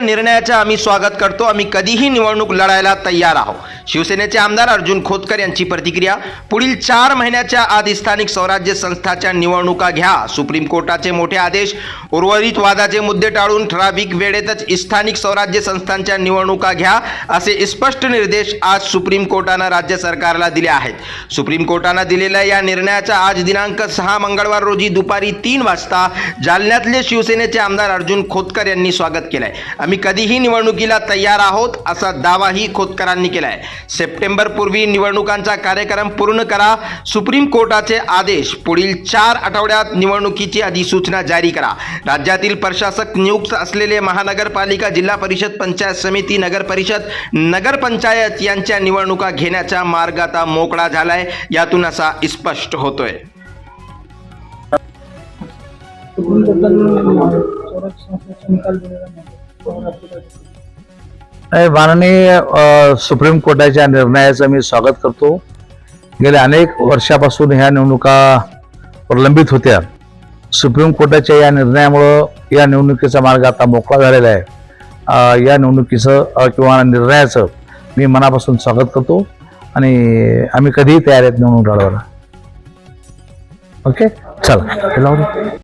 निर्णयाचे आम्ही स्वागत करतो. आम्ही कधीही निवडणूक लढायला तयार आहोत. शिवसेनेचे आमदार अर्जुन खोतकर यांची प्रतिक्रिया पुढील चार महिन्याच्या आधी स्थानिक स्वराज्य संस्थाच्या निवडणुका घ्या. सुप्रीम कोर्टाचे मोठे आदेश उर्वरित वादाचे मुद्दे टाळून ठराविक वेळेतच स्थानिक स्वराज्य संस्थांच्या निवडणुका घ्या असे स्पष्ट निर्देश आज सुप्रीम कोर्टानं राज्य सरकारला दिले आहेत. सुप्रीम कोर्टानं दिलेल्या या निर्णयाचा आज दिनांक सहा मंगळवार रोजी दुपारी तीन वाजता जालन्यातले शिवसेनेचे आमदार अर्जुन खोतकर यांनी स्वागत केलं आहे आम्ही कधीही निवडणुकीला तयार आहोत असा दावाही खोतकरांनी केलाय. सप्टेंबर पूर्वी निवडणुकांचा कार्यक्रम पूर्ण करा. सुप्रीम कोर्टाचे आदेश. पुढील चार आठवड्यात निवडणुकीची अधिसूचना जारी करा. राज्यातील प्रशासक नियुक्त असलेले महानगरपालिका जिल्हा परिषद पंचायत समिती नगर परिषद नगरपंचायत यांच्या निवडणुका घेण्याचा मार्ग आता मोकळा झालाय. यातून असा स्पष्ट होतोय. नाही माननीय सुप्रीम कोर्टाच्या निर्णयाचं मी स्वागत करतो. गेल्या अनेक वर्षापासून ह्या निवडणुका प्रलंबित होत्या. सुप्रीम कोर्टाच्या या निर्णयामुळं या निवडणुकीचा मार्ग आता मोकळा झालेला आहे. या निवडणुकीचं किंवा निर्णयाचं मी मनापासून स्वागत करतो आणि आम्ही कधीही तयार आहेत निवडणूक लढवायला. ओके? चला.